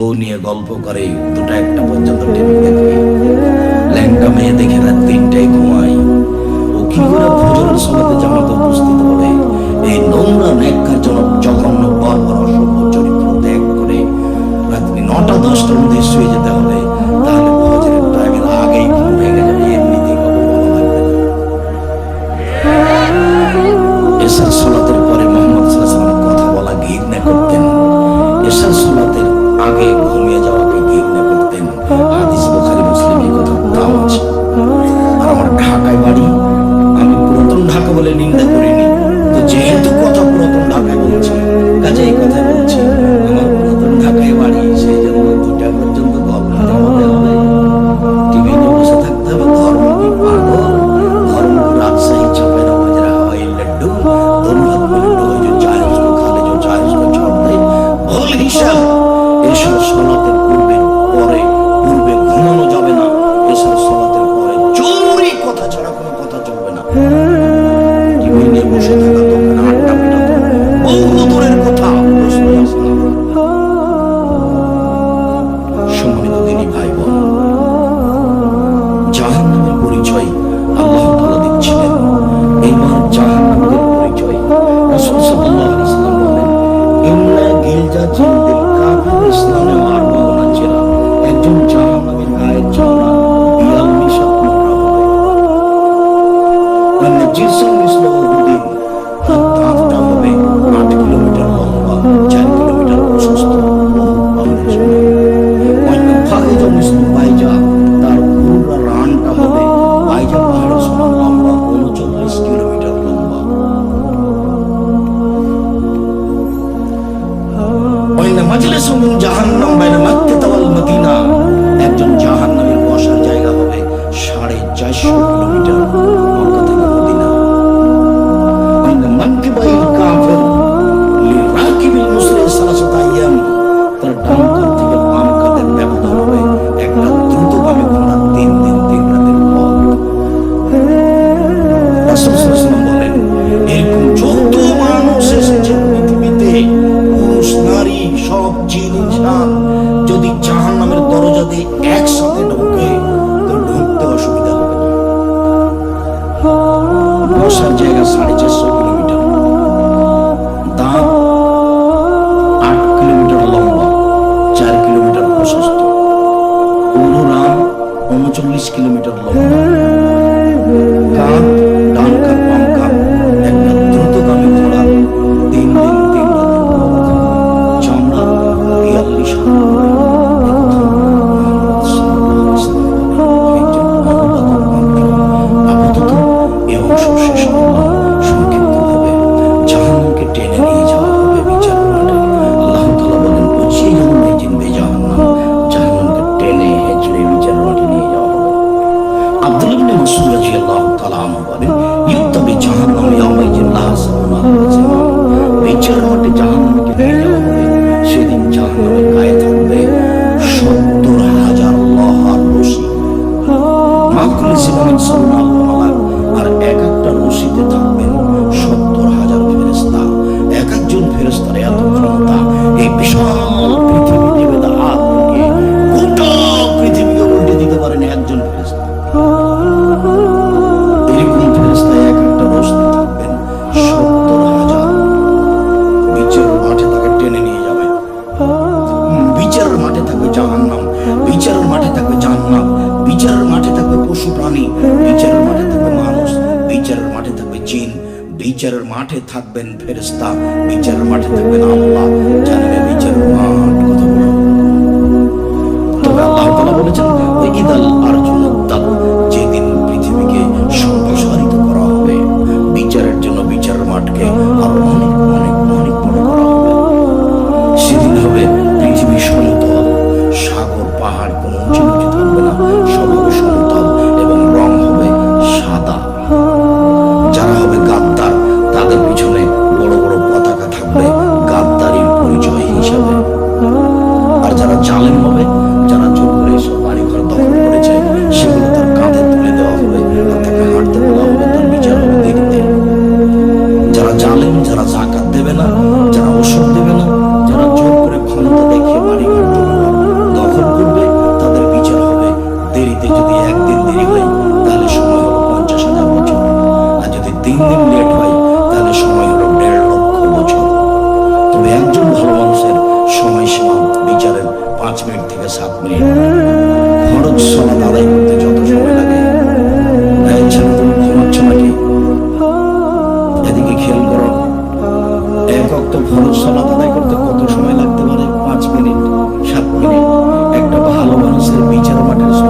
বউ নিয়ে গল্প করে। দুটা একটা পর্যন্ত টিভি দেখবে ল্যাংটা মেয়ে দেখে রাত তিনটায় ঘুমাই ও কি করে ভোজন সমাতে জামাতে উপস্থিত হবে? এই নোংরা ন্যাক্কারজনক জঘন্য, বর্বর, অসভ্য চরিত্র ত্যাগ করে রাত্রি নটা, দশটার মধ্যে শুয়ে যেতে হবে। Alicia. মানে যিশু মিশলো দুদিন তার দাঁতটা হবে আট কিলোমিটার লম্বা, চার কিলোমিটার প্রশস্ত অন্য ফাহিদ মিশলো বাইজা, তার পুরো বিচারের মাঠে থাকবেন ফেরেস্তা বিচারের মাঠে থাকবেন আল্লাহ। জানবে বিচারের মাঠ। কথা বলো। তবে আল্লাহ বলেছেন, ওই ইদাল ওয়াক্ত ফরজ সালাত আদায় করতে কত সময় লাগতে পারে? পাঁচ মিনিট, সাত মিনিট, একটা ভালো মানুষের বিচার মাঠের সময়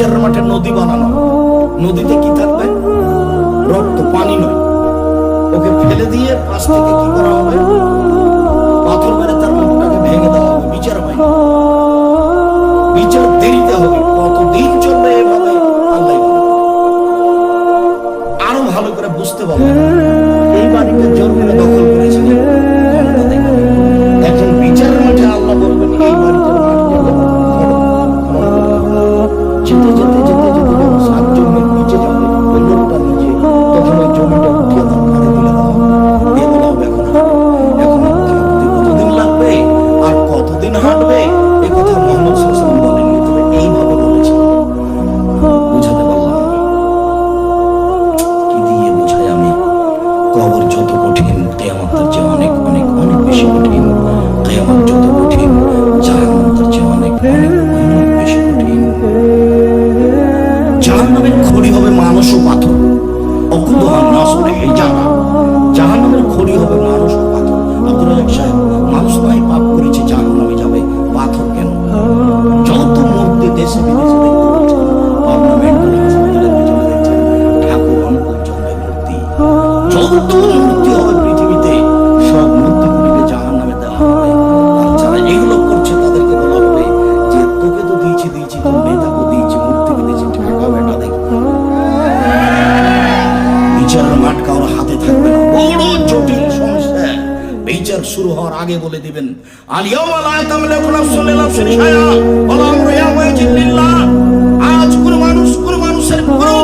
বিচারের মাঠে নদী বানানো। নদীতে কি থাকবে? রক্ত, পানি নয়। ওকে ফেলে দিয়ে পাশ থেকে কি করা জাহান্নামের খড়ি হবে মানুষ ও পাথর। অকুদহান নাসরে এই জানা জাহান্নামের খড়ি হবে মানুষ ও পাথর। আব্দুর সাহেব, মানুষ নয়, পাপ করেছে, জাহান্নামে যাবে। পাথর কেন? যত মুক্তি দেশে বিদেশে ঠাকুর অনুকূল চন্দ্রের মূর্তি। যত মূর্তি আগে বলে দিবেন আজ কোন মানুষ কোন মানুষের কোনো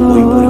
我